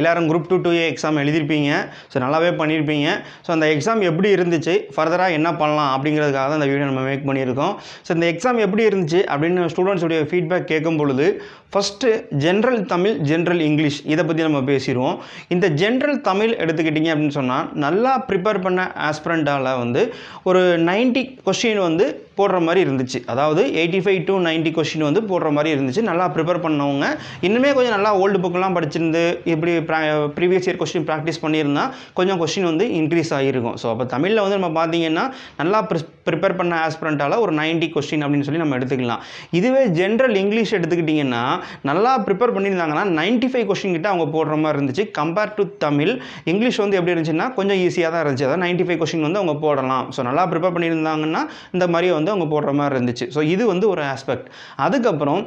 எல்லாரும் group two two A exam எழுதியிருப்பீங்க. So நல்லாவே பண்ணியிருப்பீங்க. ஸோ அந்த எக்ஸாம் எப்படி இருந்துச்சு? ஃபர்தராக என்ன பண்ணலாம் அப்படிங்கிறதுக்காக தான் இந்த வீடியோ நம்ம மேக் பண்ணியிருக்கோம். ஸோ இந்த எக்ஸாம் எப்படி இருந்துச்சு அப்படின்னு ஸ்டூடெண்ட்ஸுடைய ஃபீட்பேக் கேட்கும் பொழுது first general Tamil general English இதை பற்றி நம்ம பேசிடுவோம் இந்த ஜென்ரல் தமிழ் எடுத்துக்கிட்டிங்க அப்படின்னு சொன்னால் நல்லா ப்ரிப்பேர் பண்ண ஆஸ்பிரண்டால் வந்து ஒரு 90 கொஷின் வந்து போடுற மாதிரி இருந்துச்சு. அதாவது eighty five to ninety question வந்து போடுற மாதிரி இருந்துச்சு. நல்லா ப்ரிப்பேர் பண்ணவங்க. இன்னுமே கொஞ்சம் நல்லா ஓல்டு புக்கெலாம் படிச்சிருந்து இப்படி ப்ரீவியஸ் இயர் கொஸ்டின் ப்ராக்டிஸ் பண்ணியிருந்தா கொஞ்சம் கொஸ்டின் வந்து இன்க்ரீஸ் ஆகிருக்கும் ஸோ அப்போ தமிழில் வந்து நம்ம பார்த்தீங்கன்னா நல்லா ப்ரிப்பேர் பண்ண ஆஸ்பிரண்ட்டால் ஒரு 90 கொஸ்டின் அப்படின்னு சொல்லி நம்ம எடுத்துக்கலாம். இதுவே ஜென்ரல் இங்கிலீஷ் எடுத்துக்கிட்டிங்கன்னா நல்லா ப்ரிப்பேர் பண்ணியிருந்தாங்கன்னா 95 ஃபைவ் கொஸ்டின் கிட்ட அவங்க போடுற மாதிரி இருந்துச்சு. கம்பேர் டு தமிழ் இங்கிலீஷ் வந்து எப்படி இருந்துச்சுன்னா கொஞ்சம் ஈஸியாக தான் இருந்துச்சு. அதாவது 95 ஃபைவ் கொஸ்டின் வந்து அவங்க போடலாம். ஸோ நல்லா ப்ரிப்பேர் பண்ணியிருந்தாங்கன்னா இந்த மாதிரி வந்து அவங்க போடுற மாதிரி இருந்துச்சு. ஸோ இது வந்து ஒரு ஆஸ்பெக்ட் அதுக்கப்புறம்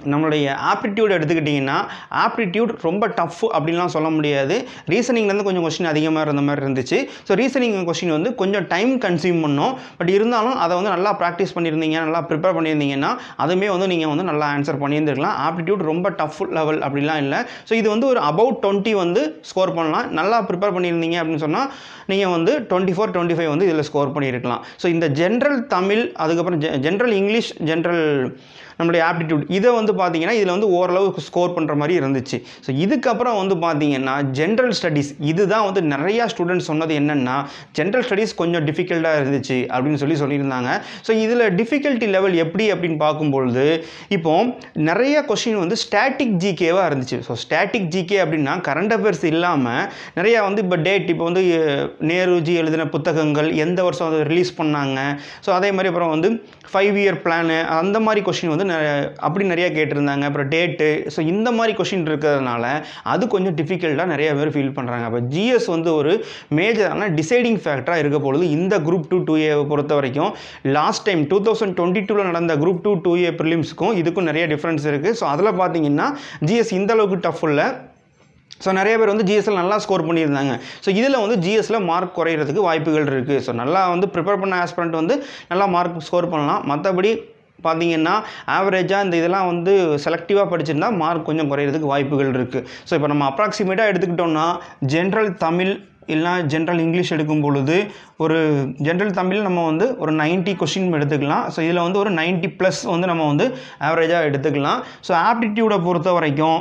நம்மளுடைய ஆப்டிடியூட் எடுத்துக்கிட்டிங்கன்னா ஆப்டிடியூட் ரொம்ப டஃப் அப்படின்லாம் சொல்ல முடியாது. ரீசனிங்லேருந்து கொஞ்சம் கொஸ்டின் அதிகமாக இருந்த மாதிரி இருந்துச்சு. ஸோ ரீசனிங் கொஸ்டின் வந்து கொஞ்சம் டைம் கன்சியூம் பண்ணும். பட் இருந்தாலும் அதை வந்து நல்லா ப்ராக்டிஸ் பண்ணியிருந்தீங்க நல்லா ப்ரிப்பேர் பண்ணியிருந்தீங்கன்னா அதுவுமே வந்து நீங்கள் வந்து நல்லா ஆன்சர் பண்ணியிருந்துருக்கலாம். ஆப்டிடியூட் ரொம்ப டஃப் லெவல் அப்படிலாம் இல்லை. ஸோ இது வந்து ஒரு அபவுட் டுவெண்ட்டி வந்து ஸ்கோர் பண்ணலாம். நல்லா ப்ரிப்பேர் பண்ணியிருந்தீங்க அப்படின்னு சொன்னால் நீங்கள் வந்து டுவெண்ட்டி ஃபோர் டுவெண்ட்டி ஃபைவ் வந்து இதில் ஸ்கோர் பண்ணியிருக்கலாம். ஸோ இந்த ஜென்ரல் தமிழ் அதுக்கப்புறம் ஜென்ரல் இங்கிலீஷ் ஜென்ரல் நம்மளுடைய ஆப்டிடியூட் இதை வந்து பார்த்தீங்கன்னா இதில் வந்து ஓரளவு ஸ்கோர் பண்ணுற மாதிரி இருந்துச்சு. ஸோ இதுக்கப்புறம் வந்து பார்த்தீங்கன்னா ஜென்ரல் ஸ்டடீஸ் இதுதான் வந்து நிறையா ஸ்டூடெண்ட்ஸ் சொன்னது என்னென்னா ஜென்ரல் ஸ்டடீஸ் கொஞ்சம் டிஃபிகல்ட்டாக இருந்துச்சு அப்படின்னு சொல்லி சொல்லியிருந்தாங்க. ஸோ இதில் டிஃபிகல்ட்டி லெவல் எப்படி அப்படின்னு பார்க்கும்பொழுது இப்போ நிறைய கொஷின் வந்து ஸ்டாட்டிக் ஜிகேவாக இருந்துச்சு. ஸோ ஸ்டாட்டிக் ஜிகே அப்படின்னா கரண்ட் அஃபேர்ஸ் இல்லாமல் நிறையா வந்து இப்போ டேட் இப்போ வந்து நேருஜி எழுதின புத்தகங்கள் எந்த வருஷம் அதை ரிலீஸ் பண்ணாங்க. ஸோ அதே மாதிரி அப்புறம் வந்து ஃபைவ் இயர் பிளானு அந்த மாதிரி கொஷின் வந்து நிறைய- அப்படி நிறையா கேட்டிருந்தாங்க. அப்புறம் டேட்டு ஸோ இந்த மாதிரி கொஷின் இருக்கிறதுனால அது கொஞ்சம் டிஃபிகல்ட்டாக நிறைய பேர் ஃபீல் பண்ணுறாங்க அப்போ ஜிஎஸ் வந்து ஒரு மேஜரான டிசைடிங் ஃபேக்டராக இருக்க பொழுது இந்த குரூப் டூ டூ ஏ பொறுத்த வரைக்கும் last time two thousand twenty டூவில் நடந்த குரூப் டூ டூ ஏ ப்ரிலிம்ஸுக்கும் இதுக்கும் நிறைய டிஃப்ரென்ஸ் இருக்குது ஸோ அதில் பார்த்தீங்கன்னா ஜிஎஸ் இந்த அளவுக்கு டஃப் இல்லை. ஸோ நிறைய பேர் வந்து ஜிஎஸ்எல் நல்லா ஸ்கோர் பண்ணியிருந்தாங்க. ஸோ இதில் வந்து ஜிஎஸ்ல மார்க் குறையிறதுக்கு வாய்ப்புகள் இருக்குது ஸோ நல்லா வந்து ப்ரிப்பேர் பண்ண ஆஸ்பிரண்ட் வந்து நல்லா மார்க் ஸ்கோர் பண்ணலாம். மற்றபடி பார்த்தீங்கன்னா ஆவரேஜாக இந்த இதெல்லாம் வந்து செலக்டிவாக படிச்சிருந்தா மார்க் கொஞ்சம் குறையிறதுக்கு வாய்ப்புகள் இருக்குது ஸோ இப்போ நம்ம அப்ராக்சிமேட்டாக எடுத்துக்கிட்டோம்னா ஜென்ரல் தமிழ் இல்லைனா ஜென்ரல் இங்கிலீஷ் எடுக்கும் பொழுது ஒரு ஜென்ரல் தமிழ் நம்ம வந்து ஒரு 90 கொஷின் எடுத்துக்கலாம். ஸோ இதில் வந்து ஒரு 90 ப்ளஸ் வந்து நம்ம வந்து ஆவரேஜாக எடுத்துக்கலாம். ஸோ ஆப்டிடியூடை பொறுத்த வரைக்கும்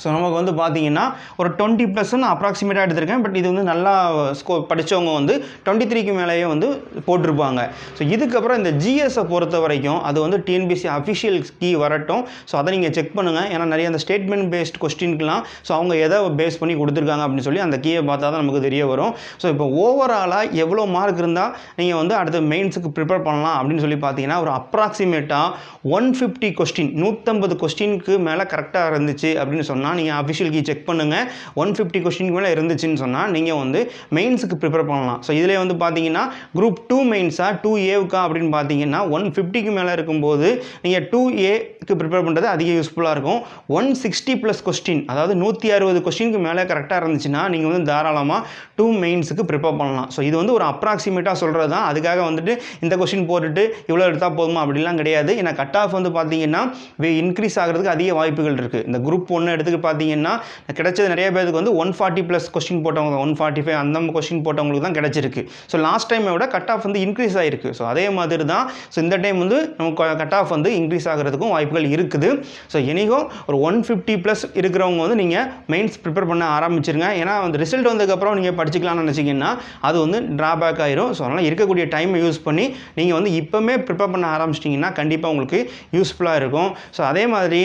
ஸோ நமக்கு வந்து பார்த்தீங்கன்னா ஒரு டுவெண்ட்டி ப்ளஸ்ன்னு அப்ராக்சிமேட்டாக எடுத்திருக்கேன். பட் இது வந்து நல்லா uh, ஸ்கோ படித்தவங்க வந்து டுவெண்ட்டி த்ரீக்கு மேலேயே வந்து போட்டிருப்பாங்க. ஸோ இதுக்கப்புறம் இந்த ஜிஎஸை பொறுத்த வரைக்கும் அது வந்து டிஎன்பிசி அஃபிஷியல் கீ வரட்டும். ஸோ அதை நீங்கள் செக் பண்ணுங்கள் ஏன்னா நிறைய அந்த ஸ்டேட்மெண்ட் பேஸ்ட் கொஸ்டின்க்குலாம் ஸோ அவங்க எதை பேஸ் பண்ணி கொடுத்துருக்காங்க அப்படின்னு சொல்லி அந்த கீயை பார்த்தா தான் நமக்கு தெரிய வரும். ஸோ இப்போ ஓவராலாக எவ்வளோ மார்க் இருந்தால் நீங்கள் வந்து அடுத்த மெயின்ஸுக்கு ப்ரிப்பேர் பண்ணலாம் அப்படின்னு சொல்லி பார்த்தீங்கன்னா ஒரு அப்ராக்சிமேட்டாக ஒன் ஃபிஃப்டி கொஸ்டின் நூற்றம்பது கொஸ்டினுக்கு மேலே கரெக்டாக இருந்துச்சு அப்படின்னு சொன்னால் நீங்கள் அஃபிஷியல் கீ செக் பண்ணுங்கள் ஒன் ஃபிஃப்டி கொஸ்டினுக்கு மேலே இருந்துச்சுன்னு சொன்னால் நீங்கள் வந்து மெயின்ஸுக்கு ப்ரிப்பேர் பண்ணலாம். ஸோ இதிலே வந்து பார்த்தீங்கன்னா குரூப் டூ மெயின்ஸா டூ ஏவுக்கா அப்படின்னு பார்த்தீங்கன்னா ஒன் ஃபிஃப்டிக்கு மேலே இருக்கும்போது நீங்கள் டூ ஏக்கு ப்ரிப்பேர் பண்ணுறது அதிக யூஸ்ஃபுல்லாக இருக்கும். ஒன் சிக்ஸ்டி ப்ளஸ் கொஸ்டின் அதாவது நூற்றி அறுபது கொஸ்டினுக்கு மேலே கரெக்டாக இருந்துச்சுன்னா நீங்கள் வந்து தாராளமாக டூ மெயின்ஸுக்கு ப்ரிப்பேர் பண்ணலாம். ஸோ இது வந்து ஒரு அப்ராக்சிமேட்டாக சொல்கிறது தான். அதுக்காக வந்துட்டு இந்த கொஸ்டின் போட்டுட்டு இவ்வளோ எடுத்தால் போதுமா? அப்படிலாம் கிடையாது. ஏன்னா கட் ஆஃப் வந்து பார்த்தீங்கன்னா இன்க்ரீஸ் ஆகிறதுக்கு அதிக வாய்ப்புகள் இருக்குது இந்த குரூப் ஒன்று எடுத்துக்கிட்டு பார்த்தீங்கன்னா கிடைச்சது நிறைய பேருக்கு வந்து ஒன் ஃபார்ட்டி ப்ளஸ் கொஸ்டின் போட்டவங்க ஒன் ஃபார்ட்டி ஃபைவ் அந்த கொஸ்டின் போட்டவங்களுக்கு தான் கிடச்சிருக்கு. ஸோ லாஸ்ட் டைமை விட கட் ஆஃப் வந்து இன்க்ரீஸ் ஆகிருக்கு ஸோ அதே மாதிரி தான் ஸோ இந்த டைம் வந்து நமக்கு கட் ஆஃப் வந்து இன்க்ரீஸ் ஆகிறதுக்கும் வாய்ப்புகள் இருக்குது. ஸோ எனிகோ ஒரு ஒன் ஃபிஃப்டி ப்ளஸ் இருக்கிறவங்க வந்து நீங்கள் மெயின்ஸ் ப்ரிப்பேர் பண்ண ஆரம்பிச்சிருங்க. ஏன்னா அந்த ரிசல்ட் வந்ததுக்கப்புறம் நீங்கள் படிச்சுக்கலாம்னு நினச்சிங்கன்னா அது வந்து ட்ராபேக் ஆயிரும். ஸோ அதனால் இருக்கக்கூடிய டைமை யூஸ் பண்ணி நீங்கள் வந்து இப்போவுமே ப்ரிப்பேர் பண்ண ஆரம்பிச்சிட்டிங்கன்னா கண்டிப்பாக உங்களுக்கு யூஸ்ஃபுல்லாக இருக்கும். ஸோ அதே மாதிரி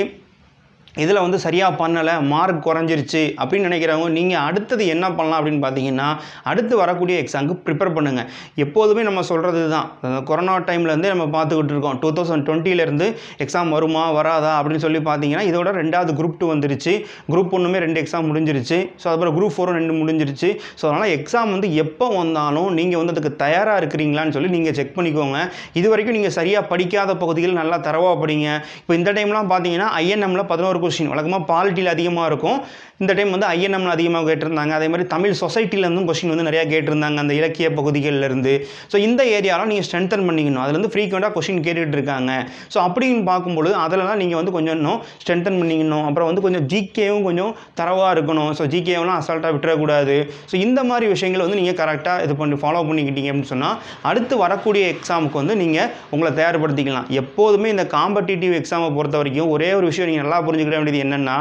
இதில் வந்து சரியாக பண்ணலை மார்க் குறைஞ்சிருச்சு அப்படின்னு நினைக்கிறவங்க நீங்கள் அடுத்தது என்ன பண்ணலாம் அப்படின்னு பார்த்தீங்கன்னா அடுத்து வரக்கூடிய எக்ஸாமுக்கு ப்ரிப்பேர் பண்ணுங்கள் எப்போதுமே நம்ம சொல்கிறது தான் கொரோனா டைம்லேருந்தே நம்ம பார்த்துக்கிட்டு இருக்கோம். டூ தௌசண்ட் டுவெண்ட்டிலேருந்து எக்ஸாம் வருமா வராதா அப்படின்னு சொல்லி பார்த்தீங்கன்னா இதோட ரெண்டாவது குரூப் டூ வந்துருச்சு. குரூப் ஒன்றுமே ரெண்டு எக்ஸாம் முடிஞ்சிருச்சு. ஸோ அதுக்கப்புறம் குரூப் ஃபோரும் ரெண்டு முடிஞ்சிருச்சு. ஸோ அதனால் எக்ஸாம் வந்து எப்போ வந்தாலும் நீங்கள் வந்து அதுக்கு தயாராக இருக்கிறீங்களான்னு சொல்லி நீங்கள் செக் பண்ணிக்கோங்க. இது வரைக்கும் நீங்கள் சரியாக படிக்காத பகுதிகள் நல்லா தரவாக படிங்க. இப்போ இந்த டைம்லாம் பார்த்தீங்கன்னா ஐஎன்எம்மில் பதினோரு கொஸ்டின். வழக்கமாக பாலிட்டியில் அதிகமாக இருக்கும். இந்த டைம் வந்து ஐஎன்எம்ல அதிகமாக கேட்டிருந்தாங்க. அதே மாதிரி தமிழ் சொசைட்டிலேருந்தும் கொஸ்டின் வந்து நிறையா கேட்டிருந்தாங்க அந்த இலக்கிய பகுதிகளிலிருந்து ஸோ இந்த ஏரியாவில் நீங்கள் ஸ்ட்ரென்தன் பண்ணிக்கணும். அதுலேருந்து ஃப்ரீக்வெண்ட்டாக கொஸ்டின் கேட்டுகிட்டு இருக்காங்க. ஸோ அப்படின்னு பார்க்கும்பொழுது அதிலலாம் நீங்கள் வந்து கொஞ்சம் இன்னும் ஸ்ட்ரென்தன் பண்ணிக்கணும். அப்புறம் வந்து கொஞ்சம் ஜிகேவும் கொஞ்சம் தரவாக இருக்கணும். ஸோ ஜிகேவெலாம் அசால்ட்டாக விட்டுறக்கூடாது. ஸோ இந்த மாதிரி விஷயங்களை வந்து நீங்கள் கரெக்டாக இது பண்ணி ஃபாலோ பண்ணிக்கிட்டீங்க அப்படின்னு சொன்னால் அடுத்து வரக்கூடிய எக்ஸாமுக்கு வந்து நீங்கள் உங்களை தயார்படுத்திக்கலாம். எப்போதுமே இந்த காம்படிட்டிவ் எக்ஸாமை பொறுத்த வரைக்கும் ஒரே ஒரு விஷயம் நீங்கள் நல்லா வேண்டியது என்னென்னா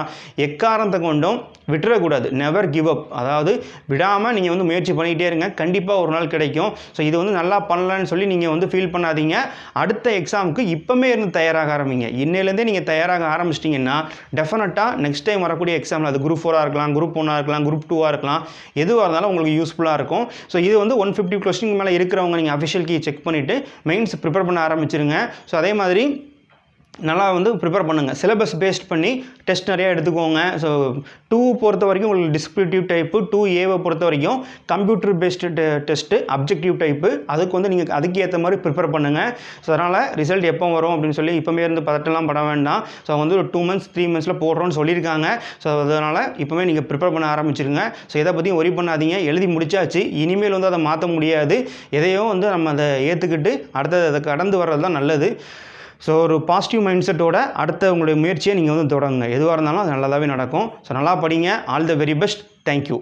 எக்காரணத்தை கொண்டும் விட்டுறக்கூடாது. நெவர் கிவ் அப் அதாவது விடாமல் நீங்கள் வந்து முயற்சி பண்ணிக்கிட்டே இருங்க. கண்டிப்பாக ஒரு நாள் கிடைக்கும். ஸோ இது வந்து நல்லா பண்ணலான்னு சொல்லி நீங்கள் வந்து ஃபீல் பண்ணாதீங்க. அடுத்த எக்ஸாமுக்கு இப்போமே இருந்து தயாராக ஆரம்பிங்க. இன்னிலேருந்தே நீங்கள் தயாராக ஆரம்பிச்சிட்டிங்கன்னா டெஃபினட்டாக நெக்ஸ்ட் டைம் வரக்கூடிய எக்ஸாமில் அது குரூப் ஃபோராக இருக்கலாம் குரூப் ஒன்னாக இருக்கலாம் குரூப் டூவாக இருக்கலாம் எதுவாக இருந்தாலும் உங்களுக்கு யூஸ்ஃபுல்லாக இருக்கும். ஸோ இது வந்து ஒன் ஃபிஃப்டி கொஸ்டின் மேலே இருக்கிறவங்க நீங்கள் அஃபிஷியல் கீ செக் பண்ணிவிட்டு மெயின்ஸ் ப்ரிப்பேர் பண்ண ஆரம்பிச்சிருங்க. ஸோ அதே மாதிரி நல்லா வந்து ப்ரிப்பேர் பண்ணுங்கள் சிலபஸ் பேஸ்ட் பண்ணி டெஸ்ட் நிறையா எடுத்துக்கோங்க. ஸோ டூ பொறுத்த வரைக்கும் உங்களுக்கு டிஸ்கிரிப்டிவ் டைப்பு டூ ஏவை பொறுத்த வரைக்கும் computer based test objective type அதுக்கு வந்து நீங்கள் அதுக்கு ஏற்ற மாதிரி ப்ரிப்பேர் பண்ணுங்கள் ஸோ அதனால் ரிசல்ட் எப்போ வரும் அப்படின்னு சொல்லி இப்போமே இருந்து பதட்டெல்லாம் பட வேண்டாம். ஸோ வந்து ஒரு டூ மந்த்ஸ் த்ரீ மந்த்ஸில் போடுறோன்னு சொல்லியிருக்காங்க. ஸோ அதனால் இப்போவே நீங்கள் ப்ரிப்பேர் பண்ண ஆரம்பிச்சிருங்க. ஸோ இதை பற்றியும் ஒரி பண்ணாதீங்க. எழுதி முடிச்சாச்சு. இனிமேல் வந்து அதை மாற்ற முடியாது. எதையோ வந்து நம்ம அதை ஏற்றுக்கிட்டு அடுத்தது அதை கடந்து வர்றது தான் நல்லது. ஸோ ஒரு பாசிட்டிவ் மைண்ட் செட்டோட அடுத்த உங்களுடைய முயற்சியை நீங்கள் வந்து தொடங்குங்க. எதுவாக இருந்தாலும் அது நல்லதாகவே நடக்கும். ஸோ நல்லா படிங்க. All the very best thank you